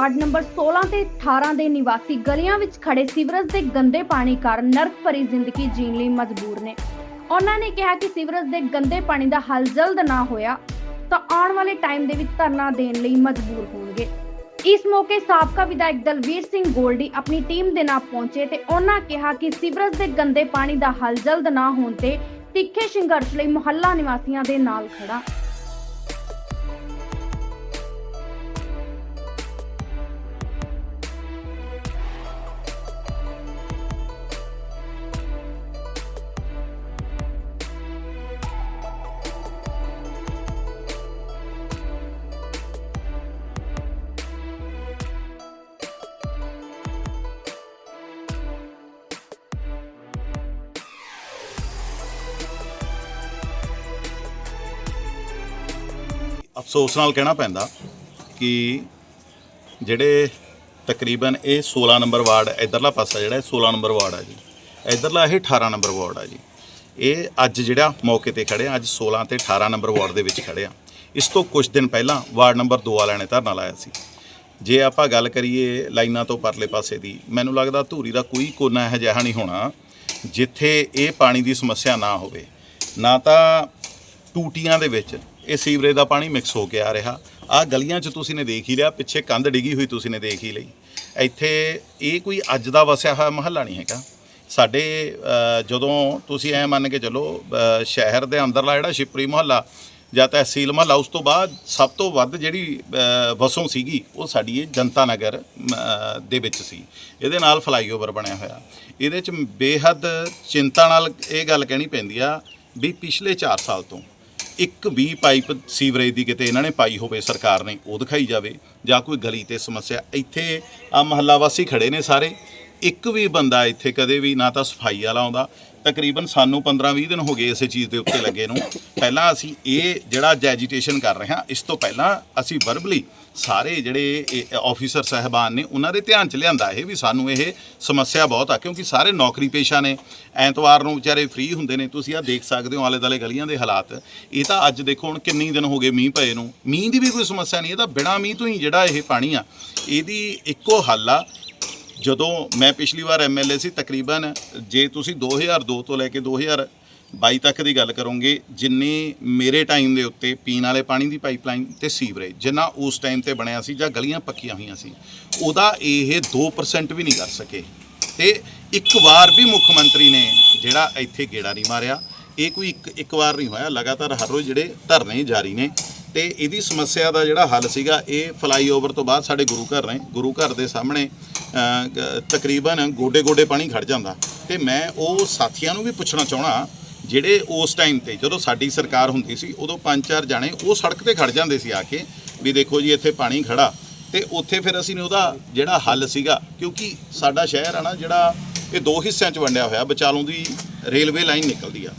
Ward number 16 ਤੇ 18 ਦੇ ਨਿਵਾਸੀ ਗਲੀਆਂ ਵਿੱਚ ਖੜੇ ਸੀਵਰੇਜ ਦੇ ਗੰਦੇ ਪਾਣੀ ਕਾਰਨ ਨਰਕ ਭਰੀ ਜ਼ਿੰਦਗੀ ਜੀਣ ਲਈ ਮਜਬੂਰ ਨੇ। ਉਹਨਾਂ ਨੇ ਕਿਹਾ ਕਿ ਸੀਵਰੇਜ ਦੇ ਗੰਦੇ ਪਾਣੀ ਦਾ ਹੱਲ ਜਲਦ ਨਾ ਹੋਇਆ ਤਾਂ ਆਉਣ ਵਾਲੇ ਟਾਈਮ ਦੇ ਵਿੱਚ ਧਰਨਾ ਦੇਣ ਲਈ ਮਜਬੂਰ ਹੋਣਗੇ। ਇਸ ਮੌਕੇ ਸਾਬਕਾ ਵਿਧਾਇਕ ਦਲਵੀਰ ਸਿੰਘ ਗੋਲਡੀ ਆਪਣੀ ਟੀਮ ਦੇ ਨਾਲ ਪਹੁੰਚੇ ਤੇ ਉਹਨਾਂ ਕਿਹਾ ਕਿ ਸੀਵਰੇਜ ਦੇ ਗੰਦੇ ਪਾਣੀ ਦਾ ਹੱਲ ਜਲਦ ਨਾ ਹੋਣ ਤੇ ਤਿੱਖੇ ਸੰਘਰਸ਼ ਲਈ ਮੁਹੱਲਾ ਨਿਵਾਸੀਆਂ ਦੇ ਨਾਲ ਖੜਾ ਸੋ ਉਸ ਨਾਲ ਕਹਿਣਾ ਪੈਂਦਾ ਕਿ ਜਿਹੜੇ ਤਕਰੀਬਨ ਇਹ 16 ਨੰਬਰ ਵਾਰਡ, ਇਧਰਲਾ ਪਾਸਾ ਜਿਹੜਾ ਇਹ 16 ਨੰਬਰ ਵਾਰਡ ਆ ਜੀ, ਇਧਰਲਾ ਇਹ 18 ਨੰਬਰ ਵਾਰਡ ਆ ਜੀ। ਇਹ ਅੱਜ ਜਿਹੜਾ ਮੌਕੇ ਤੇ ਖੜੇ ਆ, ਅੱਜ 16 ਤੇ 18 ਨੰਬਰ ਵਾਰਡ ਦੇ ਵਿੱਚ ਖੜੇ ਆ। ਇਸ ਤੋਂ ਕੁਝ ਦਿਨ ਪਹਿਲਾਂ ਵਾਰਡ ਨੰਬਰ 2 ਵਾਲਿਆਂ ਨੇ ਧਰਨਾ ਲਾਇਆ ਸੀ। ਜੇ ਆਪਾਂ ਗੱਲ ਕਰੀਏ ਲਾਈਨਾਂ ਤੋਂ ਪਰਲੇ ਪਾਸੇ ਦੀ, ਮੈਨੂੰ ਲੱਗਦਾ ਧੂਰੀ ਦਾ ਕੋਈ ਕੋਨਾ ਇਹੋ ਜਿਹਾ ਨਹੀਂ ਹੋਣਾ, ਜਿੱਥੇ ਇਹ ਪਾਣੀ ਦੀ ਸਮੱਸਿਆ ਨਾ ਹੋਵੇ। ਨਾ ਤਾਂ ਟੂਟੀਆਂ ਦੇ ਵਿੱਚ ਇਹ ਸੀਵਰੇਜ ਦਾ ਪਾਣੀ ਮਿਕਸ ਹੋ ਕੇ ਆ ਰਿਹਾ। ਆ ਗਲੀਆਂ 'ਚ ਤੁਸੀਂ ਨੇ ਦੇਖ ਹੀ ਲਿਆ, ਪਿੱਛੇ ਕੰਧ ਡਿੱਗੀ ਹੋਈ ਤੁਸੀਂ ਨੇ ਦੇਖ ਹੀ ਲਈ। ਇੱਥੇ ਇਹ ਕੋਈ ਅੱਜ ਦਾ ਵਸਿਆ ਹੋਇਆ ਮਹੱਲਾ ਨਹੀਂ ਹੈਗਾ। ਸਾਡੇ ਜਦੋਂ ਤੁਸੀਂ ਐ ਮੰਨ ਕੇ ਚੱਲੋ ਸ਼ਹਿਰ ਦੇ ਅੰਦਰਲਾ ਜਿਹੜਾ ਸ਼ਿਪਰੀ ਮੁਹੱਲਾ ਜਾਂ ਤਹਿਸੀਲ ਮਹੱਲਾ, ਉਸ ਤੋਂ ਬਾਅਦ ਸਭ ਤੋਂ ਵੱਧ ਜਿਹੜੀ ਵਸੋਂ ਸੀਗੀ, ਉਹ ਸਾਡੀ ਇਹ ਜਨਤਾ ਨਗਰ ਦੇ ਵਿੱਚ ਸੀ। ਇਹਦੇ ਨਾਲ ਫਲਾਈਓਵਰ ਬਣਿਆ ਹੋਇਆ। ਇਹਦੇ 'ਚ ਬੇਹੱਦ ਚਿੰਤਾ ਨਾਲ ਇਹ ਗੱਲ ਕਹਿਣੀ ਪੈਂਦੀ ਆ ਵੀ ਪਿਛਲੇ 4 ਸਾਲ ਤੋਂ ਇੱਕ ਵੀ ਪਾਈਪ ਸੀਵਰੇਜ ਦੀ ਕਿਤੇ ਇਹਨਾਂ ਨੇ ਪਾਈ ਹੋਵੇ, ਸਰਕਾਰ ਨੇ ਉਹ ਦਿਖਾਈ ਜਾਵੇ ਜਾਂ ਕੋਈ ਗਲੀ ਤੇ ਸਮੱਸਿਆ। ਇੱਥੇ ਆ ਮਹੱਲਾ ਵਾਸੀ ਖੜੇ ਨੇ ਸਾਰੇ। ਇੱਕ ਵੀ ਬੰਦਾ ਇੱਥੇ ਕਦੇ ਵੀ ਨਾ ਤਾਂ ਸਫ਼ਾਈ ਵਾਲਾ ਆਉਂਦਾ ਤਕਰੀਬਨ ਸਾਨੂੰ 15-20 ਦਿਨ ਹੋ ਗਏ ਇਸੇ ਚੀਜ਼ ਦੇ ਉੱਤੇ ਲੱਗੇ ਨੂੰ। ਪਹਿਲਾਂ ਅਸੀਂ ਇਹ ਜਿਹੜਾ ਐਜੀਟੇਸ਼ਨ ਕਰ ਰਹੇ ਹਾਂ, ਇਸ ਤੋਂ ਪਹਿਲਾਂ ਅਸੀਂ ਵਰਬਲੀ ਸਾਰੇ ਜਿਹੜੇ ਆਫੀਸਰ ਸਹਿਬਾਨ ਨੇ, ਉਹਨਾਂ ਦੇ ਧਿਆਨ ਚ ਲਿਆਂਦਾ ਇਹ ਵੀ ਸਾਨੂੰ ਇਹ ਸਮੱਸਿਆ ਬਹੁਤ ਆ, ਕਿਉਂਕਿ ਸਾਰੇ ਨੌਕਰੀ ਪੇਸ਼ਾ ਨੇ। ਐਤਵਾਰ ਨੂੰ ਵਿਚਾਰੇ ਫ੍ਰੀ ਹੁੰਦੇ ਨੇ, ਤੁਸੀਂ ਆ ਦੇਖ ਸਕਦੇ ਹੋ ਆਲੇ ਦਾਲੇ ਗਲੀਆਂ ਦੇ ਹਾਲਾਤ। ਇਹ ਤਾਂ ਅੱਜ ਦੇਖੋ ਹੁਣ ਕਿੰਨੇ ਦਿਨ ਹੋ ਗਏ ਮੀਂਹ ਪਏ ਨੂੰ। ਮੀਂਹ ਦੀ ਵੀ ਕੋਈ ਸਮੱਸਿਆ ਨਹੀਂ, ਇਹ ਤਾਂ ਬਿਨਾਂ ਮੀਂਹ ਤੋਂ ਹੀ ਜਿਹੜਾ ਇਹ ਪਾਣੀ ਆ, ਇਹਦੀ ਇੱਕੋ ਹੱਲ ਆ ਜਦੋਂ ਮੈਂ ਪਿਛਲੀ ਵਾਰ ਐਮਐਲਏ ਸੀ, ਤਕਰੀਬਨ ਜੇ ਤੁਸੀਂ 2002 ਤੋਂ ਲੈ ਕੇ 2022 ਤੱਕ ਦੀ ਗੱਲ ਕਰੋਗੇ, ਜਿੰਨੇ ਮੇਰੇ ਟਾਈਮ ਦੇ ਉੱਤੇ ਪੀਣ ਵਾਲੇ ਪਾਣੀ ਦੀ ਪਾਈਪਲਾਈਨ ਤੇ ਸੀਵਰੇਜ ਜਿੰਨਾ ਉਸ ਟਾਈਮ ਤੇ ਬਣਿਆ ਸੀ ਜਾਂ ਗਲੀਆਂ ਪੱਕੀਆਂ ਹੋਈਆਂ ਸੀ, ਉਹਦਾ ਇਹ 2% ਵੀ ਨਹੀਂ ਕਰ ਸਕੇ। ਤੇ ਇੱਕ ਵਾਰ ਵੀ ਮੁੱਖ ਮੰਤਰੀ ਨੇ ਜਿਹੜਾ ਇੱਥੇ ਗੇੜਾ ਨਹੀਂ ਮਾਰਿਆ, ਇਹ ਕੋਈ ਇੱਕ ਇੱਕ ਵਾਰ ਨਹੀਂ ਹੋਇਆ, ਲਗਾਤਾਰ ਹਰ ਰੋਜ਼ ਜਿਹੜੇ ਧਰਨੇ ਜਾਰੀ ਨੇ ਤੇ ਇਹਦੀ ਸਮੱਸਿਆ ਦਾ ਜਿਹੜਾ ਹੱਲ ਸੀਗਾ, ਇਹ ਫਲਾਈਓਵਰ ਤੋਂ ਬਾਅਦ ਸਾਡੇ ਗੁਰੂ ਘਰ ਨੇ, ਗੁਰੂ ਘਰ ਦੇ ਸਾਹਮਣੇ ਤਕਰੀਬਨ ਗੋਡੇ ਗੋਡੇ ਪਾਣੀ ਖੜ ਜਾਂਦਾ। ਤੇ ਮੈਂ ਉਹ ਸਾਥੀਆਂ ਨੂੰ ਵੀ ਪੁੱਛਣਾ ਚਾਹਣਾ ਜਿਹੜੇ ਉਸ ਟਾਈਮ ਤੇ ਜਦੋਂ ਸਾਡੀ ਸਰਕਾਰ ਹੁੰਦੀ ਸੀ, ਉਦੋਂ ਪੰਜ ਚਾਰ ਜਾਣੇ ਉਹ ਸੜਕ ਤੇ ਖੜ ਜਾਂਦੇ ਸੀ ਆ ਕੇ, ਵੀ ਦੇਖੋ ਜੀ, ਇੱਥੇ ਪਾਣੀ ਖੜਾ ਤੇ ਉੱਥੇ ਫਿਰ ਅਸੀਂ ਨੇ ਉਹਦਾ ਜਿਹੜਾ ਹੱਲ ਸੀਗਾ, ਕਿਉਂਕਿ ਸਾਡਾ ਸ਼ਹਿਰ ਆ ਨਾ ਜਿਹੜਾ ਇਹ ਦੋ ਹਿੱਸਿਆਂ 'ਚ ਵੰਡਿਆ ਹੋਇਆ ਵਿਚਾਲੋਂ ਦੀ ਰੇਲਵੇ ਲਾਈਨ ਨਿਕਲਦੀ ਆ।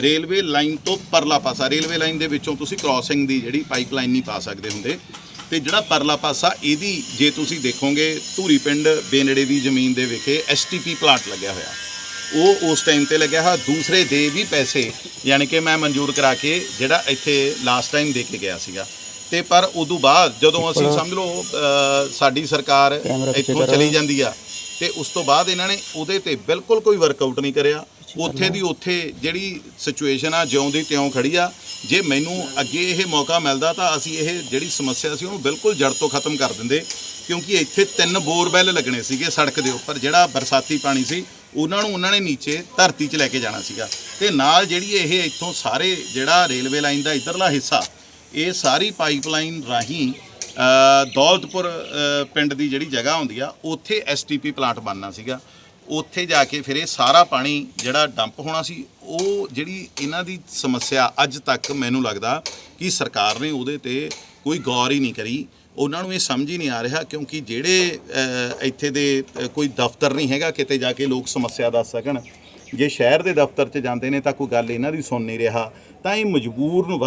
ਰੇਲਵੇ ਲਾਈਨ ਤੋਂ ਪਰਲਾ ਪਾਸਾ ਰੇਲਵੇ ਲਾਈਨ ਦੇ ਵਿੱਚੋਂ ਤੁਸੀਂ ਕ੍ਰਾਸਿੰਗ ਦੀ ਜਿਹੜੀ ਪਾਈਪਲਾਈਨ ਨਹੀਂ ਪਾ ਸਕਦੇ ਹੁੰਦੇ। ਤੇ ਜਿਹੜਾ ਪਰਲਾ ਪਾਸਾ ਇਹਦੀ ਜੇ ਤੁਸੀਂ ਦੇਖੋਗੇ ਧੂਰੀ ਪਿੰਡ ਬੇਨੜੇ ਦੀ ਜ਼ਮੀਨ ਦੇ ਵਿਖੇ ਐਸਟੀਪੀ ਪਲਾਂਟ ਲੱਗਿਆ ਹੋਇਆ। ਉਹ ਉਸ ਟਾਈਮ ਤੇ ਲੱਗਿਆ ਹੋਇਆ ਦੂਸਰੇ ਦੇ ਵੀ ਪੈਸੇ ਯਾਨੀ ਕਿ ਮੈਂ ਮਨਜ਼ੂਰ ਕਰਾ ਕੇ ਜਿਹੜਾ ਇੱਥੇ ਲਾਸਟ ਟਾਈਮ ਦੇ ਕੇ ਗਿਆ ਸੀਗਾ। ਤੇ ਪਰ ਉਦੋਂ ਬਾਅਦ ਜਦੋਂ ਅਸੀਂ ਸਮਝ ਲਓ ਸਾਡੀ ਸਰਕਾਰ ਇੱਥੋਂ ਚਲੀ ਜਾਂਦੀ ਆ ਤੇ ਉਸ ਤੋਂ ਬਾਅਦ ਇਹਨਾਂ ਨੇ ਉਹਦੇ ਤੇ ਬਿਲਕੁਲ ਕੋਈ ਵਰਕਆਊਟ ਨਹੀਂ ਕਰਿਆ। ਉੱਥੇ ਦੀ ਉੱਥੇ ਜਿਹੜੀ ਸਿਚੁਏਸ਼ਨ ਆ, ਜਿਉਂ ਦੀ ਤਿਉਂ ਖੜੀ ਆ, ਜੇ ਮੈਨੂੰ ਅੱਗੇ ਇਹ ਮੌਕਾ ਮਿਲਦਾ ਤਾਂ ਅਸੀਂ ਇਹ ਜਿਹੜੀ ਸਮੱਸਿਆ ਸੀ ਉਹਨੂੰ ਬਿਲਕੁਲ ਜੜ ਤੋਂ ਖਤਮ ਕਰ ਦਿੰਦੇ, ਕਿਉਂਕਿ ਇੱਥੇ ਤਿੰਨ ਬੋਰਵੈਲ ਲੱਗਣੇ ਸੀਗੇ ਸੜਕ ਦੇ ਉੱਪਰ, ਜਿਹੜਾ ਬਰਸਾਤੀ ਪਾਣੀ ਸੀ, ਉਹਨਾਂ ਨੂੰ ਉਹਨਾਂ ਨੇ ਨੀਚੇ ਧਰਤੀ 'ਚ ਲੈ ਕੇ ਜਾਣਾ ਸੀਗਾ। ਤੇ ਨਾਲ ਜਿਹੜੀ ਇਹ ਇੱਥੋਂ ਸਾਰੇ ਜਿਹੜਾ ਰੇਲਵੇ ਲਾਈਨ ਦਾ ਇਧਰਲਾ ਹਿੱਸਾ, ਇਹ ਸਾਰੀ ਪਾਈਪਲਾਈਨ ਰਾਹੀਂ ਦੌਲਤਪੁਰ ਪਿੰਡ ਦੀ ਜਿਹੜੀ ਜਗ੍ਹਾ ਹੁੰਦੀ ਆ, ਉੱਥੇ ਐਸਟੀਪੀ ਪਲਾਂਟ ਬਣਨਾ ਸੀਗਾ। ਉੱਥੇ ਜਾ ਕੇ ਫਿਰ ਇਹ ਸਾਰਾ ਪਾਣੀ ਜਿਹੜਾ ਡੰਪ ਹੋਣਾ ਸੀ, ਉਹ ਜਿਹੜੀ ਇਹਨਾਂ ਦੀ ਸਮੱਸਿਆ ਅੱਜ ਤੱਕ ਮੈਨੂੰ ਲੱਗਦਾ ਕਿ ਸਰਕਾਰ ਨੇ ਉਹਦੇ ਤੇ ਕੋਈ ਗੌਰ ਹੀ ਨਹੀਂ ਕਰੀ। ਉਹਨਾਂ ਨੂੰ ਇਹ ਸਮਝ ਹੀ ਨਹੀਂ ਆ ਰਿਹਾ ਕਿਉਂਕਿ ਜਿਹੜੇ ਇੱਥੇ ਦੇ ਕੋਈ ਦਫ਼ਤਰ ਨਹੀਂ ਹੈਗਾ, ਕਿਤੇ ਜਾ ਕੇ ਲੋਕ ਸਮੱਸਿਆ ਦੱਸ ਸਕਣ। ਜੇ ਸ਼ਹਿਰ ਦੇ ਦਫ਼ਤਰ 'ਚ ਜਾਂਦੇ ਨੇ ਤਾਂ ਕੋਈ ਗੱਲ ਇਹਨਾਂ ਦੀ ਸੁਣ ਨਹੀਂ ਰਿਹਾ। ਤਾਂ ਇਹ ਮਜਬੂਰ ਨੂੰ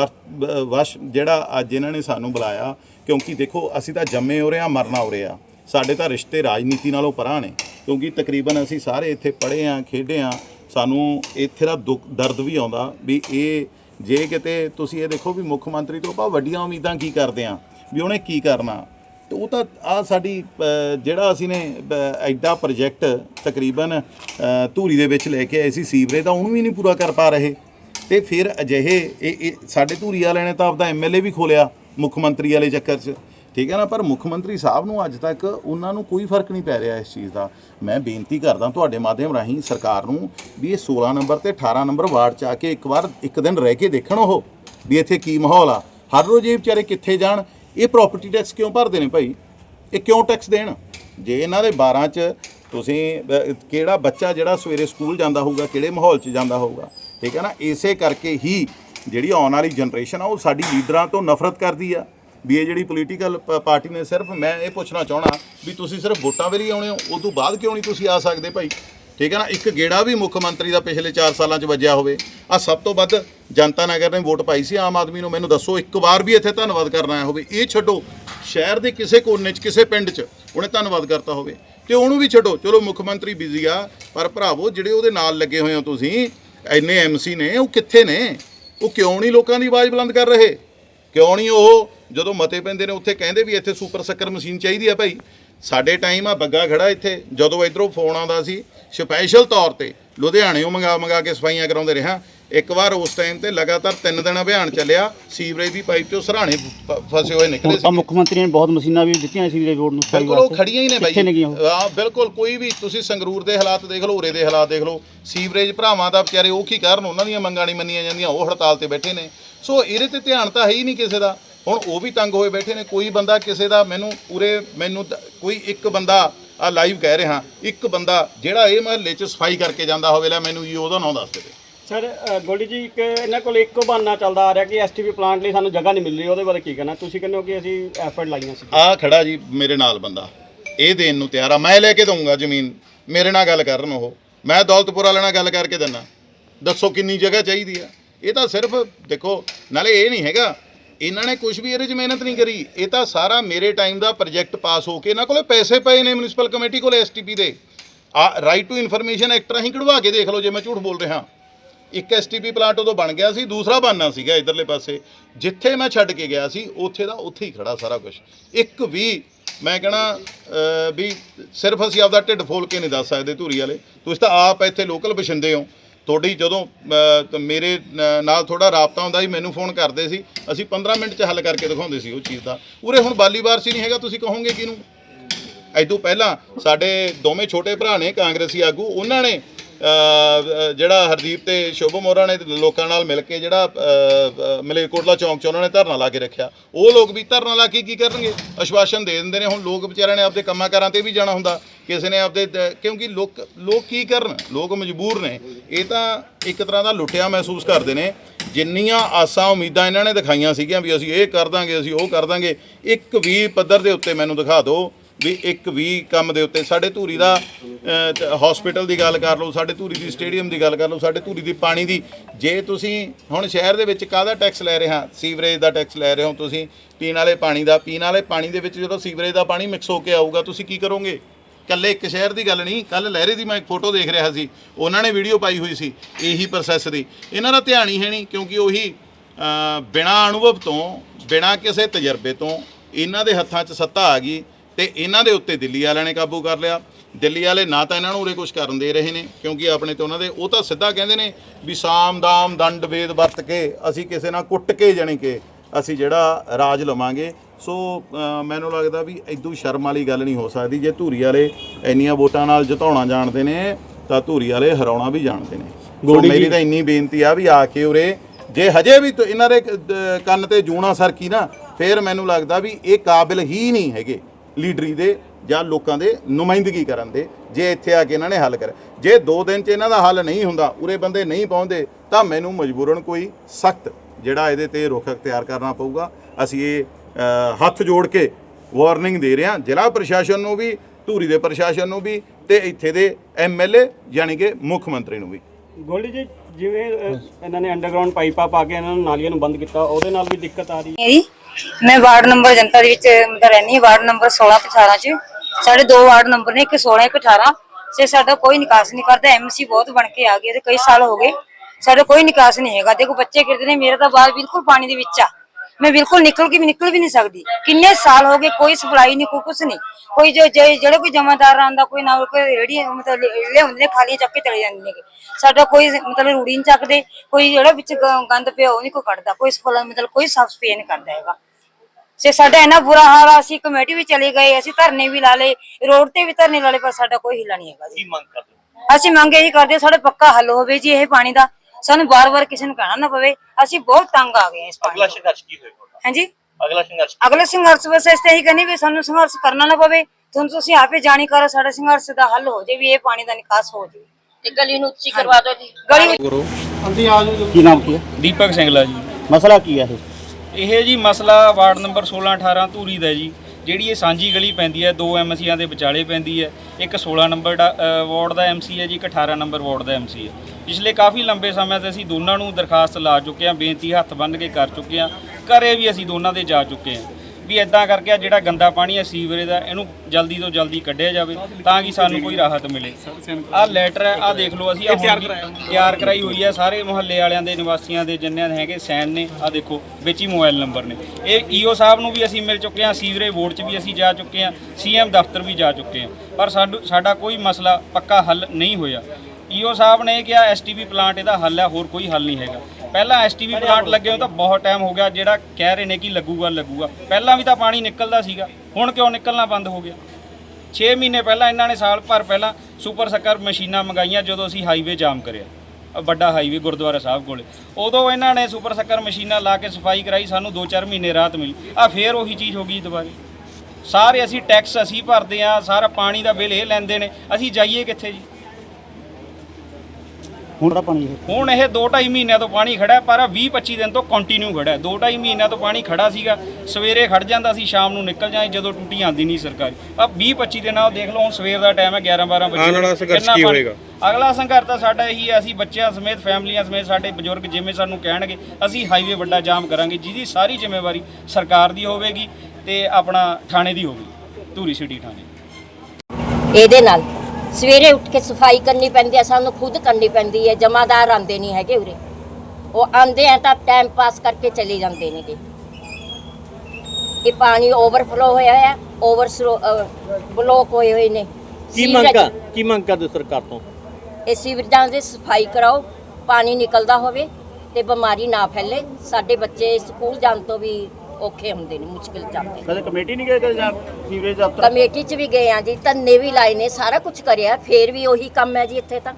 ਵਸ਼ ਜਿਹੜਾ ਅੱਜ ਇਹਨਾਂ ਨੇ ਸਾਨੂੰ ਬੁਲਾਇਆ ਕਿਉਂਕਿ ਦੇਖੋ, ਅਸੀਂ ਤਾਂ ਜੰਮੇ ਹੋ ਰਹੇ ਆ ਮਰਨਾ ਹੋ ਰਿਹਾ ਸਾਡੇ ਤਾਂ ਰਿਸ਼ਤੇ ਰਾਜਨੀਤੀ ਨਾਲੋਂ ਪਰਾਂ ਨੇ। ਕਿਉਂਕਿ ਤਕਰੀਬਨ ਅਸੀਂ ਸਾਰੇ ਇੱਥੇ ਪੜ੍ਹੇ ਆ, ਖੇਡੇ ਆ, ਸਾਨੂੰ ਇੱਥੇ ਦਾ ਦੁੱਖ, ਦਰਦ ਵੀ ਆਉਂਦਾ ਵੀ ਇਹ ਜੇ ਕਿਤੇ ਤੁਸੀਂ ਇਹ ਦੇਖੋ ਵੀ ਮੁੱਖ ਮੰਤਰੀ ਤੋਂ ਆਪਾਂ ਵੱਡੀਆਂ ਉਮੀਦਾਂ ਕੀ ਕਰਦੇ ਆ, ਵੀ ਉਹਨੇ ਕੀ ਕਰਨਾ। ਤੇ ਉਹ ਤਾਂ ਆ ਸਾਡੀ ਜਿਹੜਾ ਅਸੀਂ ਨੇ ਐਡਾ ਪ੍ਰੋਜੈਕਟ ਤਕਰੀਬਨ ਧੂਰੀ ਦੇ ਵਿੱਚ ਲੈ ਕੇ ਆਏ ਸੀ ਸੀਵਰੇਜ ਦਾ, ਉਹਨੂੰ ਵੀ ਨਹੀਂ ਪੂਰਾ ਕਰ ਪਾ ਰਹੇ। ਤੇ ਫਿਰ ਅਜਿਹੇ ਇਹ ਇਹ ਸਾਡੇ ਧੂਰੀ ਵਾਲਿਆਂ ਨੇ ਤਾਂ ਆਪਦਾ ਐਮਐਲਏ ਵੀ ਖੋਲਿਆ ਮੁੱਖ ਮੰਤਰੀ ਵਾਲੇ ਚੱਕਰ 'ਚ। ਠੀਕ ਹੈ ਨਾ, ਪਰ ਮੁੱਖ ਮੰਤਰੀ ਸਾਹਿਬ ਨੂੰ ਅੱਜ ਤੱਕ ਉਹਨਾਂ ਨੂੰ ਕੋਈ ਫ਼ਰਕ ਨਹੀਂ ਪੈ ਰਿਹਾ ਇਸ ਚੀਜ਼ ਦਾ। ਮੈਂ ਬੇਨਤੀ ਕਰਦਾ ਤੁਹਾਡੇ ਮਾਧਿਅਮ ਰਾਹੀਂ ਸਰਕਾਰ ਨੂੰ ਵੀ ਇਹ 16 ਨੰਬਰ ਤੇ 18 ਨੰਬਰ ਵਾਰਡ 'ਚ ਆ ਕੇ ਇੱਕ ਵਾਰ, ਇੱਕ ਦਿਨ ਰਹਿ ਕੇ ਦੇਖਣ ਉਹ, ਵੀ ਇੱਥੇ ਕੀ ਮਾਹੌਲ ਆ। ਹਰ ਰੋਜ਼ ਇਹ ਵਿਚਾਰੇ ਕਿੱਥੇ ਜਾਣ? ਇਹ ਪ੍ਰਾਪਰਟੀ ਟੈਕਸ ਕਿਉਂ ਭਰਦੇ ਨੇ ਭਾਈ? ਇਹ ਕਿਉਂ ਟੈਕਸ ਦੇਣ? ਜੇ ਇਹਨਾਂ ਦੇ 12 ਚ ਤੁਸੀਂ ਕਿਹੜਾ ਬੱਚਾ ਜਿਹੜਾ ਸਵੇਰੇ ਸਕੂਲ ਜਾਂਦਾ ਹੋਊਗਾ, ਕਿਹੜੇ ਮਾਹੌਲ 'ਚ ਜਾਂਦਾ ਹੋਊਗਾ? ਠੀਕ ਹੈ ਨਾ, ਇਸੇ ਕਰਕੇ ਹੀ ਜਿਹੜੀ ਆਉਣ ਵਾਲੀ ਜਨਰੇਸ਼ਨ ਆ, ਉਹ ਸਾਡੀ ਲੀਡਰਾਂ ਤੋਂ ਨਫ਼ਰਤ ਕਰਦੀ ਆ। ਵੀ ਇਹ ਜਿਹੜੀ ਪੋਲੀਟੀਕਲ ਪਾਰਟੀ ਨੇ ਸਿਰਫ ਮੈਂ ਇਹ ਪੁੱਛਣਾ ਚਾਹਣਾ ਵੀ ਤੁਸੀਂ ਸਿਰਫ ਵੋਟਾਂ ਵੇਲੇ ਆਉਣੇ ਹੋ ਉਸ ਤੋਂ ਬਾਅਦ ਕਿਉਂ ਨਹੀਂ ਤੁਸੀਂ ਆ ਸਕਦੇ ਭਾਈ? ਠੀਕ ਹੈ ਨਾ? ਇੱਕ ਗੇੜਾ ਵੀ ਮੁੱਖ ਮੰਤਰੀ ਦਾ ਪਿਛਲੇ 4 ਸਾਲਾਂ 'ਚ ਵੱਜਿਆ ਹੋਵੇ। ਆ ਸਭ ਤੋਂ ਵੱਧ ਜਨਤਾ ਨਗਰ ਨੇ ਵੋਟ ਪਾਈ ਸੀ, ਆਮ ਆਦਮੀ ਨੂੰ ਮੈਨੂੰ ਦੱਸੋ, ਇੱਕ ਵਾਰ ਵੀ ਇੱਥੇ ਧੰਨਵਾਦ ਕਰਨ ਆਇਆ ਹੋਵੇ। ਇਹ ਛੱਡੋ, ਸ਼ਹਿਰ ਦੇ ਕਿਸੇ ਕੋਨੇ 'ਚ, ਕਿਸੇ ਪਿੰਡ 'ਚ ਉਹਨੇ ਧੰਨਵਾਦ ਕਰਤਾ ਹੋਵੇ। ਤੇ ਉਹਨੂੰ ਵੀ ਛੱਡੋ। ਚਲੋ, ਮੁੱਖ ਮੰਤਰੀ ਬਿਜ਼ੀ ਆ, ਪਰ ਭਰਾਵੋ, ਜਿਹੜੇ ਉਹਦੇ ਨਾਲ ਲੱਗੇ ਹੋਏ ਹੋ ਤੁਸੀਂ ਐਨੇ ਐਮਸੀ ਨੇ, ਉਹ ਕਿੱਥੇ ਨੇ? ਉਹ ਕਿਉਂ ਨਹੀਂ ਲੋਕਾਂ ਦੀ ਆਵਾਜ਼ ਬੁਲੰਦ ਕਰ ਰਹੇ? ਕਿਉਂ ਨਹੀਂ ਉਹ ਜਦੋਂ ਮਤੇ ਪੈਂਦੇ ਨੇ ਉੱਥੇ ਕਹਿੰਦੇ ਵੀ ਇੱਥੇ ਸੁਪਰ ਸੱਕਰ ਮਸ਼ੀਨ ਚਾਹੀਦੀ ਆ ਭਾਈ। ਸਾਡੇ ਟਾਈਮ ਆ ਬੱਗਾ ਖੜਾ ਇੱਥੇ। ਜਦੋਂ ਇਧਰੋਂ ਫੋਨ ਆਉਂਦਾ ਸੀ ਸਪੈਸ਼ਲ ਤੌਰ ਤੇ ਲੁਧਿਆਣੇੋਂ ਮੰਗਾ ਮੰਗਾ ਕੇ ਸਫਾਈਆਂ ਕਰਾਉਂਦੇ ਰਿਹਾ। ਇੱਕ ਵਾਰ ਉਸ ਟਾਈਮ ਤੇ ਲਗਾਤਾਰ 3 ਦਿਨ ਅਭਿਆਨ ਚੱਲਿਆ ਸੀਵਰੇਜ ਦੀ ਪਾਈਪ ਚੋਂ ਸਰਾਣੇ ਫਸੇ ਹੋਏ ਨਿਕਲੇ ਸੀ ਮੁੱਖ ਮੰਤਰੀ ਨੇ ਬਹੁਤ ਮਸ਼ੀਨਾਂ ਵੀ ਦਿੱਤੀਆਂ ਸੀ ਰੋਡ ਨੂੰ ਬਿਲਕੁਲ ਉਹ। ਖੜੀਆਂ ਹੀ ਨੇ ਬਾਈ? ਹਾਂ ਬਿਲਕੁਲ ਕੋਈ ਵੀ ਤੁਸੀਂ ਸੰਗਰੂਰ ਦੇ ਹਾਲਾਤ ਦੇਖ ਲਓ ਉਰੇ ਦੇ ਹਾਲਾਤ ਦੇਖ ਲਓ ਸੀਵਰੇਜ ਭਰਾਵਾਂ ਦਾ ਵਿਚਾਰੇ ਉਹ ਕੀ ਕਰਨ ਉਹਨਾਂ ਦੀਆਂ ਮੰਗਾਂ ਨਹੀਂ ਮੰਨੀਆਂ ਜਾਂਦੀਆਂ ਉਹ ਹੜਤਾਲ ਤੇ ਬੈਠੇ ਨੇ। ਸੋ ਇਹਦੇ ਤੇ ਧਿਆਨ ਤਾਂ ਹੈ ਹੀ ਨਹੀਂ ਕਿਸੇ ਦਾ। ਹੁਣ ਉਹ ਵੀ ਤੰਗ ਹੋਏ ਬੈਠੇ ਨੇ ਕੋਈ ਬੰਦਾ ਕਿਸੇ ਦਾ ਮੈਨੂੰ ਪੂਰੇ ਮੈਨੂੰ ਕੋਈ ਇੱਕ ਬੰਦਾ ਆ ਲਾਈਵ ਕਹਿ ਰਿਹਾ ਇੱਕ ਬੰਦਾ ਜਿਹੜਾ ਇਹ ਮਹੱਲੇ 'ਚ ਸਫ਼ਾਈ ਕਰਕੇ ਜਾਂਦਾ ਹੋਵੇ ਲੈ ਮੈਨੂੰ ਜੀ ਉਹਦਾ ਨਾਂ ਦੱਸ ਦੇ ਸਰ ਗੋਲਡੀ ਜੀ ਇੱਕ ਇਹਨਾਂ ਕੋਲ ਇੱਕੋ ਬਹਾਨਾ ਚੱਲਦਾ ਆ ਰਿਹਾ ਕਿ ਐਸਟੀਪੀ ਪਲਾਂਟ ਲਈ ਸਾਨੂੰ ਜਗ੍ਹਾ ਨਹੀਂ ਮਿਲ ਰਹੀ ਉਹਦੇ ਬਾਰੇ ਕੀ ਕਹਿਣਾ? ਤੁਸੀਂ ਕਹਿੰਦੇ ਹੋ ਕਿ ਅਸੀਂ ਐਫਰਟ ਲਾਈਆਂ ਸੀ। ਆ ਖੜਾ ਜੀ ਮੇਰੇ ਨਾਲ ਬੰਦਾ ਇਹ ਦੇਣ ਨੂੰ ਤਿਆਰ ਆ ਮੈਂ ਲੈ ਕੇ ਦਊਂਗਾ ਜ਼ਮੀਨ ਮੇਰੇ ਨਾਲ ਗੱਲ ਕਰਨ ਉਹ ਮੈਂ ਦੌਲਤਪੁਰਾ ਵਾਲੇ ਨਾਲ ਗੱਲ ਕਰਕੇ ਦਿੰਦਾ ਦੱਸੋ ਕਿੰਨੀ ਜਗ੍ਹਾ ਚਾਹੀਦੀ ਆ ਇਹ ਤਾਂ ਸਿਰਫ ਦੇਖੋ ਨਾਲੇ ਇਹ ਨਹੀਂ ਹੈਗਾ ਇਹਨਾਂ ਨੇ ਕੁਝ ਵੀ ਇਹਦੇ 'ਚ ਮਿਹਨਤ ਨਹੀਂ ਕਰੀ। ਇਹ ਤਾਂ ਸਾਰਾ ਮੇਰੇ ਟਾਈਮ ਦਾ ਪ੍ਰੋਜੈਕਟ ਪਾਸ ਹੋ ਕੇ ਇਹਨਾਂ ਕੋਲੇ ਪੈਸੇ ਪਏ ਨੇ ਮਿਊਨਿਸਪਲ ਕਮੇਟੀ ਕੋਲੇ ਐਸਟੀਪੀ ਦੇ। ਆ ਰਾਈਟ ਟੂ ਇਨਫੋਰਮੇਸ਼ਨ ਐਕਟ ਰਾਹੀਂ ਕਢਵਾ ਕੇ ਦੇਖ ਲਓ ਜੇ ਮੈਂ ਝੂਠ ਬੋਲ ਰਿਹਾ। ਇੱਕ ਐਸਟੀਪੀ ਪਲਾਂਟ ਉਦੋਂ ਬਣ ਗਿਆ ਸੀ, ਦੂਸਰਾ ਬਣਨਾ ਸੀਗਾ ਇਧਰਲੇ ਪਾਸੇ। ਜਿੱਥੇ ਮੈਂ ਛੱਡ ਕੇ ਗਿਆ ਸੀ, ਉੱਥੇ ਦਾ ਉੱਥੇ ਹੀ ਖੜਾ ਸਾਰਾ ਕੁਝ ਇੱਕ ਵੀ ਮੈਂ ਕਹਣਾ ਵੀ ਸਿਰਫ ਅਸੀਂ ਆਪਦਾ ਢਿੱਡ ਫੋਲ ਕੇ ਨਹੀਂ ਦੱਸ ਸਕਦੇ ਧੂਰੀ ਵਾਲੇ। ਤੁਸੀਂ ਤਾਂ ਆਪ ਇੱਥੇ ਲੋਕਲ ਬਸ਼ਿੰਦੇ ਹੋ। ਤੁਹਾਡੀ ਜਦੋਂ ਮੇਰੇ ਨਾਲ ਥੋੜਾ ਰਾਬਤਾ ਹੁੰਦਾ ਸੀ, ਮੈਨੂੰ ਫੋਨ ਕਰਦੇ ਸੀ। ਅਸੀਂ 15 ਮਿੰਟ 'ਚ ਹੱਲ ਕਰਕੇ ਦਿਖਾਉਂਦੇ ਸੀ ਉਹ ਚੀਜ਼ ਦਾ। ਉਰੇ ਹੁਣ ਬਾਲੀ ਵਾਰਸੀ ਨਹੀਂ ਹੈਗਾ, ਤੁਸੀਂ ਕਹੋਗੇ ਕਿਹਨੂੰ? ਐਦੋਂ ਪਹਿਲਾਂ ਸਾਡੇ ਦੋਵੇਂ ਛੋਟੇ ਭਰਾ ਨੇ ਕਾਂਗਰਸੀ ਆਗੂ, ਉਹਨਾਂ ਨੇ ਜਿਹੜਾ ਹਰਦੀਪ ਤੇ ਸ਼ੋਭਮ ਹੋਰਾਂ ਨੇ ਲੋਕਾਂ ਨਾਲ ਮਿਲ ਕੇ ਜਿਹੜਾ ਮਲੇਰਕੋਟਲਾ ਚੌਂਕ 'ਚ ਉਹਨਾਂ ਨੇ ਧਰਨਾ ਲਾ ਕੇ ਰੱਖਿਆ। ਉਹ ਲੋਕ ਵੀ ਧਰਨਾ ਲਾ ਕੇ ਕੀ ਕਰਨਗੇ? ਅਸ਼ਵਾਸਨ ਦੇ ਦਿੰਦੇ ਨੇ। ਹੁਣ ਲੋਕ ਵਿਚਾਰਿਆਂ ਨੇ ਆਪਦੇ ਕੰਮਾਂ ਕਾਰਾਂ ਤੇ ਵੀ ਜਾਣਾ ਹੁੰਦਾ। ਕਿਸੇ ਨੇ ਆਪਦੇ ਦ- ਕਿਉਂਕਿ ਲੋਕ ਲੋਕ ਕੀ ਕਰਨ? ਲੋਕ ਮਜਬੂਰ ਨੇ। ਇਹ ਤਾਂ ਇੱਕ ਤਰ੍ਹਾਂ ਦਾ ਲੁੱਟਿਆ ਮਹਿਸੂਸ ਕਰਦੇ ਨੇ। ਜਿੰਨੀਆਂ ਆਸਾਂ ਉਮੀਦਾਂ ਇਹਨਾਂ ਨੇ ਦਿਖਾਈਆਂ ਸੀਗੀਆਂ ਵੀ ਅਸੀਂ ਇਹ ਕਰ ਦਾਂਗੇ, ਅਸੀਂ ਉਹ ਕਰ ਦਾਂਗੇ। ਇੱਕ ਵੀ ਪੱਧਰ ਦੇ ਉੱਤੇ ਮੈਨੂੰ ਦਿਖਾ ਦਿਓ ਵੀ ਇੱਕ ਵੀ ਕੰਮ ਦੇ ਉੱਤੇ ਸਾਡੇ ਧੂਰੀ ਦਾ ਹਸਪੀਟਲ ਦੀ ਗੱਲ ਕਰ ਲਓ ਸਾਡੇ ਧੂਰੀ ਦੀ ਸਟੇਡੀਅਮ ਦੀ ਗੱਲ ਕਰ ਲਓ ਸਾਡੇ ਧੂਰੀ ਦੀ ਪਾਣੀ ਦੀ। ਜੇ ਤੁਸੀਂ ਹੁਣ ਸ਼ਹਿਰ ਦੇ ਵਿੱਚ ਕਾਹਦਾ ਟੈਕਸ ਲੈ ਰਹੇ ਹਾਂ? ਸੀਵਰੇਜ ਦਾ ਟੈਕਸ ਲੈ ਰਹੇ ਹੋ ਤੁਸੀਂ ਪੀਣ ਵਾਲੇ ਪਾਣੀ ਦਾ। ਪੀਣ ਵਾਲੇ ਪਾਣੀ ਦੇ ਵਿੱਚ ਜਦੋਂ ਸੀਵਰੇਜ ਦਾ ਪਾਣੀ ਮਿਕਸ ਹੋ ਕੇ ਆਊਗਾ ਤੁਸੀਂ ਕੀ ਕਰੋਗੇ? ਕੱਲੇ ਇੱਕ ਸ਼ਹਿਰ ਦੀ ਗੱਲ ਨਹੀਂ ਕੱਲ ਲਹਿਰੇ ਦੀ ਮੈਂ ਇੱਕ ਫੋਟੋ ਦੇਖ ਰਿਹਾ ਸੀ ਉਹਨਾਂ ਨੇ ਵੀਡੀਓ ਪਾਈ ਹੋਈ ਸੀ ਇਹੀ ਪ੍ਰੋਸੈਸ ਦੀ। ਇਹਨਾਂ ਦਾ ਧਿਆਨ ਹੀ ਹੈ ਨਹੀਂ ਕਿਉਂਕਿ ਉਹੀ ਅ, ਬਿਨਾਂ ਅਨੁਭਵ ਤੋਂ ਬਿਨਾਂ ਕਿਸੇ ਤਜਰਬੇ ਤੋਂ ਇਹਨਾਂ ਦੇ ਹੱਥਾਂ 'ਚ ਸੱਤਾ ਆ ਗਈ ਤੇ ਇਹਨਾਂ ਦੇ ਉੱਤੇ ਦਿੱਲੀ ਵਾਲਿਆਂ ਨੇ ਕਾਬੂ ਕਰ ਲਿਆ। ਦਿੱਲੀ ਵਾਲੇ ਨਾ ਤਾਂ ਇਹਨਾਂ ਨੂੰ ਉਰੇ ਕੁਝ ਕਰਨ ਦੇ ਰਹੇ ਨੇ ਕਿਉਂਕਿ ਆਪਣੇ ਤੇ ਉਹਨਾਂ ਦੇ ਉਹ ਤਾਂ ਸਿੱਧਾ ਕਹਿੰਦੇ ਨੇ ਵੀ ਸਾਮ ਦਾਮ ਦੰਡ ਵੇਦ ਵਰਤ ਕੇ ਅਸੀਂ ਕਿਸੇ ਨਾਲ ਕੁੱਟ ਕੇ ਜਾਣੀ ਕਿ ਅਸੀਂ ਜਿਹੜਾ ਰਾਜ ਲਵਾਂਗੇ। ਸੋ ਮੈਨੂੰ ਲੱਗਦਾ ਵੀ ਐਦੂ ਸ਼ਰਮ ਵਾਲੀ ਗੱਲ ਨਹੀਂ ਹੋ ਸਕਦੀ। ਜੇ ਧੂਰੀ ਵਾਲੇ ਇੰਨੀਆਂ ਵੋਟਾਂ ਨਾਲ ਜਿਤਾਉਣਾ ਜਾਣਦੇ ਨੇ ਤਾਂ ਧੂਰੀ ਵਾਲੇ ਹਰਾਉਣਾ ਵੀ ਜਾਣਦੇ ਨੇ। ਸੋ ਮੇਰੀ ਤਾਂ ਇੰਨੀ ਬੇਨਤੀ ਆ ਵੀ ਆ ਕੇ ਉਰੇ ਜੇ ਹਜੇ ਵੀ ਇਹਨਾਂ ਦ- ਕੰਨ ਤੇ ਜੂਣਾ ਸਰਕੀ ਨਾ ਫਿਰ ਮੈਨੂੰ ਲੱਗਦਾ ਵੀ ਇਹ ਕਾਬਿਲ ਹੀ ਨਹੀਂ ਹੈਗੇ। ਲੀਡਰੀ ਦੇ ਜਾਂ ਲੋਕਾਂ ਦੇ ਨੁਮਾਇੰਦਗੀ ਕਰਨ ਦੇ ਜੇ ਇੱਥੇ ਆ ਕੇ ਇਹਨਾਂ ਨੇ ਹੱਲ ਕਰ ਜੇ 2 ਦਿਨ 'ਚ ਇਹਨਾਂ ਦਾ ਹੱਲ ਨਹੀਂ ਹੁੰਦਾ ਉਰੇ ਬੰਦੇ ਨਹੀਂ ਪਹੁੰਚਦੇ ਤਾਂ ਮੈਨੂੰ ਮਜਬੂਰਨ ਕੋਈ ਸਖਤ ਜਿਹੜਾ ਇਹਦੇ ਤੇ ਰੁਖ ਅਖਤਿਆਰ ਕਰਨਾ ਪਊਗਾ। ਅਸੀਂ ਇਹ ਹੱਥ ਜੋੜ ਕੇ ਵਾਰਨਿੰਗ ਦੇ ਰਹੇ ਹਾਂ। ਜ਼ਿਲ੍ਹਾ ਪ੍ਰਸ਼ਾਸਨ ਨੂੰ ਵੀ ਧੂਰੀ ਦੇ ਪ੍ਰਸ਼ਾਸਨ ਨੂੰ ਵੀ ਤੇ ਇੱਥੇ ਦੇ ਐਮਐਲਏ ਯਾਨੀ ਕਿ ਮੁੱਖ ਮੰਤਰੀ ਨੂੰ ਵੀ। ਗੋਲਡੀ ਜੀ ਜਿਵੇਂ ਇਹਨਾਂ ਨੇ ਅੰਡਰਗਰਾਉਂਡ ਪਾਈਪਾਂ ਪਾ ਕੇ ਇਹਨਾਂ ਨੂੰ ਨਾਲੀਆਂ ਨੂੰ ਬੰਦ ਕੀਤਾ ਉਹਦੇ ਨਾਲ ਵੀ ਦਿੱਕਤ ਆ ਰਹੀ ਹੈ। ਮੈਂ ਵਾਰਡ ਨੰਬਰ ਜਨਤਾ ਦੇ ਵਿੱਚ ਮਤਲਬ ਰਹਿੰਦੀ ਹਾਂ, ਵਾਰਡ ਨੰਬਰ 16 ਤੇ 18 ਚ। ਸਾਡੇ ਦੋ ਵਾਰਡ ਨੰਬਰ ਨੇ, ਇੱਕ 16 ਇੱਕ 18 ਸੇ ਸਾਡਾ ਕੋਈ ਨਿਕਾਸ ਨਹੀਂ ਕਰਦਾ, ਐਮਸੀ ਬਹੁਤ ਬਣ ਕੇ ਆ ਗਏ ਤੇ ਕਈ ਸਾਲ ਹੋ ਗਏ। ਸਾਡਾ ਕੋਈ ਨਿਕਾਸ ਨਹੀਂ ਹੈਗਾ। ਦੇਖੋ, ਬੱਚੇ ਕਿਰਦੇ ਨੇ, ਮੇਰਾ ਤਾਂ ਬਾਹਰ ਬਿਲਕੁਲ ਪਾਣੀ ਦੇ ਵਿੱਚ ਆ। ਮੈਂ ਬਿਲਕੁਲ ਨਿਕਲ ਕੇ ਵੀ ਨਿਕਲ ਵੀ ਨਹੀਂ ਸਕਦੀ। ਕਿੰਨੇ ਸਾਲ ਹੋ ਗਏ, ਕੋਈ ਸਪਲਾਈ ਨਹੀਂ, ਕੋਈ ਕੁਛ ਨਹੀਂ। ਕੋਈ ਜੋ ਜਿਹੜੇ ਕੋਈ ਜਮਾਦਾਰ ਆਂਦਾ ਕੋਈ ਨਾ ਕੋਈ ਰੇੜੀ ਮਤਲਬ ਲਿ- ਲਿਆਉਂਦੇ ਨੇ, ਖਾਲੀ ਚੱਕ ਕੇ ਚਲੇ ਜਾਂਦੇ ਨੇ। ਸਾਡਾ ਕੋਈ ਮਤਲਬ ਰੂੜੀ ਨਹੀਂ ਚੱਕਦੇ। ਕੋਈ ਜਿਹੜਾ ਵਿੱਚ ਗੰਦ ਪਿਆ, ਉਹ ਨਹੀਂ ਕੋਈ ਕੱਢਦਾ। ਕੋਈ ਸਫਲਾ ਮਤਲਬ ਕੋਈ ਸਾਫ਼ ਸਫ਼ਾਈ ਨਹੀਂ ਕਰਦਾ ਹੈਗਾ। ਸੇ ਸਾਡਾ ਇੰਨਾ ਬੁਰਾ ਹਾਲ ਆ ਅਸੀਂ ਕਮੇਟੀ ਵੀ ਚਲੇ ਗਏ ਅਸੀਂ ਧਰਨੇ ਵੀ ਲਾ ਲਏ ਰੋਡ ਤੇ ਵੀ ਧਰਨੇ ਲਾ ਲਏ ਪਰ ਸਾਡਾ ਕੋਈ ਹਿੱਲਾ ਨਹੀਂ ਹੈਗਾ ਜੀ। ਕੀ ਮੰਗ ਕਰਦੇ ਹੋ? ਅਸੀਂ ਮੰਗ ਇਹੀ ਕਰਦੇ ਹਾਂ, ਸਾਡਾ ਪੱਕਾ ਹੱਲ ਹੋਵੇ ਜੀ ਇਹ ਪਾਣੀ ਦਾ। ਸਾਨੂੰ ਬਾਰ-ਬਾਰ ਕਿਸੇ ਨੂੰ ਕਹਿਣਾ ਨਾ ਪਵੇ। ਅਸੀਂ ਬਹੁਤ ਤੰਗ ਆ ਗਏ ਹਾਂ ਇਸ ਪਾਣੀ ਅਗਲਾ ਤੋਂ। ਸੰਘਰਸ਼ ਕੀ ਹੋਏਗਾ ਹਾਂਜੀ? ਅਗਲਾ ਸੰਘਰਸ਼ ਅਗਲੇ ਸੰਘਰਸ਼ ਵਾਸਤੇ ਇਸ ਤੇ ਇਹੀ ਕਹਿੰਦੇ ਵੀ ਸਾਨੂੰ ਸੰਘਰਸ਼ ਕਰਨਾ ਨਾ ਪਵੇ। ਤੁਹਾਨੂੰ ਤੁਸੀਂ ਆਪੇ ਜਾਣੀ ਕਰੋ ਸਾਡੇ ਸੰਘਰਸ਼ ਦਾ ਹੱਲ ਹੋ ਜਾਵੇ ਵੀ ਇਹ ਪਾਣੀ ਦਾ ਨਿਕਾਸ ਹੋ ਜਾਵੇ ਤੇ ਗਲੀ ਨੂੰ ਉੱਚੀ ਕਰਵਾ ਦਿਓ ਜੀ। ਗਲੀ ਕੀ ਨਾਮ ਕੀ ਹੈ? ਦੀਪਕ ਸਿੰਘਲਾ ਜੀ। ਮਸਲਾ ਕੀ ਹੈ ਇਹ? ਇਹ ਜੀ ਮਸਲਾ ਵਾਰਡ ਨੰਬਰ 16 18 ਧੂਰੀ ਦਾ ਜੀ, ਜਿਹੜੀ ਇਹ ਸਾਂਝੀ ਗਲੀ ਪੈਂਦੀ ਹੈ, ਦੋ ਐਮਸੀਆਂ ਦੇ ਵਿਚਾਲੇ ਪੈਂਦੀ ਹੈ, ਇੱਕ 16 ਨੰਬਰ ਦਾ ਵਾਰਡ ਦਾ ਐਮਸੀ ਹੈ ਜੀ, ਇੱਕ 18 ਨੰਬਰ ਵਾਰਡ ਦਾ ਐਮਸੀ ਹੈ। ਪਿਛਲੇ ਕਾਫੀ ਲੰਬੇ ਸਮੇਂ ਤੋਂ ਅਸੀਂ ਦੋਨਾਂ ਨੂੰ ਦਰਖਾਸਤ ਲਾ ਚੁੱਕੇ ਹਾਂ, ਬੇਨਤੀ ਹੱਥ ਬੰਨ੍ਹ ਕੇ ਕਰ ਚੁੱਕੇ ਹਾਂ, ਘਰੇ ਵੀ ਅਸੀਂ ਦੋਨਾਂ ਦੇ ਜਾ ਚੁੱਕੇ ਹਾਂ। ਵੀ ਇਦਾਂ ਕਰਕੇ ਆ ਜਿਹੜਾ ਗੰਦਾ ਪਾਣੀ ਹੈ ਸੀਵਰੇਜ ਦਾ ਇਹਨੂੰ ਜਲਦੀ ਤੋਂ ਜਲਦੀ ਕੱਢਿਆ ਜਾਵੇ ਤਾਂ ਕਿ ਸਾਨੂੰ ਕੋਈ ਰਾਹਤ ਮਿਲੇ। ਆਹ ਲੈਟਰ ਹੈ ਆਹ ਦੇਖ ਲਓ ਅਸੀਂ ਆਹ ਹੁਣ ਵੀ ਤਿਆਰ ਕਰਾਈ ਹੋਈ ਹੈ ਸਾਰੇ ਮੁਹੱਲੇ ਵਾਲਿਆਂ ਦੇ ਨਿਵਾਸੀਆਂ ਦੇ ਜਿੰਨਿਆਂ ਦੇ ਹੈਗੇ ਸੈਨ ਨੇ ਆਹ ਦੇਖੋ ਵਿੱਚ ਹੀ ਮੋਬਾਈਲ ਨੰਬਰ ਨੇ। ਇਹ ਈਓ ਸਾਹਿਬ ਨੂੰ ਵੀ ਅਸੀਂ ਮਿਲ ਚੁੱਕੇ ਹਾਂ ਸੀਵਰੇਜ ਬੋਰਡ 'ਚ ਵੀ ਅਸੀਂ ਜਾ ਚੁੱਕੇ ਹਾਂ ਸੀਐਮ ਦਫ਼ਤਰ ਵੀ ਜਾ ਚੁੱਕੇ ਹਾਂ। ਪਰ ਸਾਡੂ ਸਾਡਾ ਕੋਈ ਮਸਲਾ ਪੱਕਾ ਹੱਲ ਨਹੀਂ ਹੋਇਆ। ਈਓ ਸਾਹਿਬ ਨੇ ਕਿਹਾ ਐਸਟੀਵੀ ਪਲਾਂਟ ਇਹਦਾ ਹੱਲ ਹੈ ਹੋਰ ਕੋਈ ਹੱਲ ਨਹੀਂ ਹੈਗਾ। ਪਹਿਲਾਂ ਐਸਟੀਵੀ ਪਲਾਂਟ ਲੱਗੇ ਹੋ ਤਾਂ ਬਹੁਤ ਟਾਈਮ ਹੋ ਗਿਆ, ਜਿਹੜਾ ਕਹਿ ਰਹੇ ਨੇ ਕਿ ਲੱਗੂਗਾ ਲੱਗੂਗਾ। ਪਹਿਲਾਂ ਵੀ ਤਾਂ ਪਾਣੀ ਨਿਕਲਦਾ ਸੀਗਾ, ਹੁਣ ਕਿਉਂ ਨਿਕਲਣਾ ਬੰਦ ਹੋ ਗਿਆ? 6 ਮਹੀਨੇ ਪਹਿਲਾਂ ਇਹਨਾਂ ਨੇ ਸਾਲ ਭਰ ਪਹਿਲਾਂ ਸੁਪਰ ਸੱਕਰ ਮਸ਼ੀਨਾਂ ਮੰਗਾਈਆਂ ਜਦੋਂ ਅਸੀਂ ਹਾਈਵੇ ਜਾਮ ਕਰਿਆ ਵੱਡਾ ਹਾਈਵੇ ਗੁਰਦੁਆਰਾ ਸਾਹਿਬ ਕੋਲੇ। ਉਦੋਂ ਇਹਨਾਂ ਨੇ ਸੁਪਰ ਸੱਕਰ ਮਸ਼ੀਨਾਂ ਲਾ ਕੇ ਸਫ਼ਾਈ ਕਰਾਈ, ਸਾਨੂੰ 2-4 ਮਹੀਨੇ ਰਾਹਤ ਮਿਲੀ। ਆ ਫੇਰ ਉਹੀ ਚੀਜ਼ ਹੋ ਗਈ ਦੁਬਾਰੇ। ਸਾਰੇ ਅਸੀਂ ਟੈਕਸ ਅਸੀਂ ਭਰਦੇ ਆ ਸਾਰਾ ਪਾਣੀ ਦਾ ਬਿੱਲ ਇਹ ਲੈਂਦੇ ਨੇ, ਅਸੀਂ ਜਾਈਏ ਕਿੱਥੇ ਜੀ? ਹੁਣ ਦਾ ਪਾਣੀ ਇਹ? ਹੁਣ ਇਹ 2-2.5 ਮਹੀਨਿਆਂ ਤੋਂ ਪਾਣੀ ਖੜਾ ਹੈ, ਪਰ 20-25 ਦਿਨ ਤੋਂ ਕੰਟੀਨਿਊ ਖੜਾ ਹੈ। 2-2.5 ਮਹੀਨਿਆਂ ਤੋਂ ਪਾਣੀ ਖੜਾ ਸੀਗਾ। ਸਵੇਰੇ ਖੜ ਜਾਂਦਾ ਸੀ ਸ਼ਾਮ ਨੂੰ ਨਿਕਲ ਜਾਏ ਜਦੋਂ ਟੂਟੀ ਆਂਦੀ ਨਹੀਂ ਸਰਕਾਰੀ। ਆ 20-25 ਦਿਨ ਆ ਦੇਖ ਲਓ ਹੁਣ ਸਵੇਰ ਦਾ ਟਾਈਮ ਹੈ 11-12 ਵਜੇ। ਆਉਣ ਵਾਲਾ ਸੰਘਰਸ਼ ਕਿੰਨਾ ਕੀ ਪਾਣੀ- ਹੋਏਗਾ? ਅਗਲਾ ਸੰਘਰਸ਼ ਤਾਂ ਸਾਡਾ ਇਹੀ ਹੈ ਅਸੀਂ ਬੱਚਿਆਂ ਸਮੇਤ ਫੈਮਲੀਆਂ ਸਮੇਤ ਸਾਡੇ ਬਜ਼ੁਰਗ ਜਿਵੇਂ ਸਾਨੂੰ ਕਹਿਣਗੇ ਅਸੀਂ ਹਾਈਵੇ ਵੱਡਾ ਜਾਮ ਕਰਾਂਗੇ ਜਿਹਦੀ ਸਾਰੀ ਜ਼ਿੰਮੇਵਾਰੀ ਸਰਕਾਰ ਦੀ ਹੋਵੇਗੀ ਤੇ ਆਪਣਾ ਥਾਣੇ ਦੀ ਹੋਵੇਗੀ ਧੂਰੀ ਸਿਟੀ ਥਾਣੇ। ਇਹਦੇ ਨਾਲ ਸਵੇਰੇ ਉੱਠ ਕੇ ਸਫ਼ਾਈ ਕਰਨੀ ਪੈਂਦੀ ਹੈ ਸਾਨੂੰ ਖੁਦ ਕਰਨੀ ਪੈਂਦੀ ਹੈ ਜਮਾਦਾਰ ਆਂਦੇ ਨਹੀਂ ਹੈਗੇ ਉਰੇ। ਉਹ ਆਂਦੇ ਆ ਤਾਂ ਟਾਈਮ ਪਾਸ ਕਰਕੇ ਚਲੇ ਜਾਂਦੇ ਨੇਗੇ। ਇਹ ਪਾਣੀ ਓਵਰਫਲੋ ਹੋਇਆ ਹੈ ਓਵਰ ਬਲੋਕ ਹੋਏ ਹੋਏ ਨੇ। ਕੀ ਮੰਗ ਕਰ ਕੀ ਮੰਗ ਕਰਦੇ ਸਰਕਾਰ ਤੋਂ? ਇਹ ਸੀਵਰੇਜਾਂ ਦੀ ਸਫ਼ਾਈ ਕਰਾਓ ਪਾਣੀ ਨਿਕਲਦਾ ਹੋਵੇ ਤੇ ਬਿਮਾਰੀ ਨਾ ਫੈਲੇ। ਸਾਡੇ ਬੱਚੇ ਸਕੂਲ ਜਾਣ ਤੋਂ ਵੀ ਔਖੇ ਹੁੰਦੇ ਨੇ ਮੁਸ਼ਕਿਲ ਜਾਂਦੇ ਕਦੇ ਕਮੇਟੀ ਨਹੀਂ ਗਏ ਕਦੇ ਸੀਵਰੇਜ ਦਫ਼ਤਰ? ਕਮੇਟੀ 'ਚ ਵੀ ਗਏ ਆ ਜੀ ਧੰਨੇ ਵੀ ਲਾਏ ਨੇ ਸਾਰਾ ਕੁਝ ਕਰਿਆ ਫੇਰ ਵੀ ਉਹੀ ਕੰਮ ਹੈ ਜੀ ਇੱਥੇ ਤਾਂ।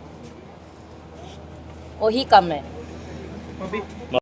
ਉਹੀ ਕੰਮ ਹੈ।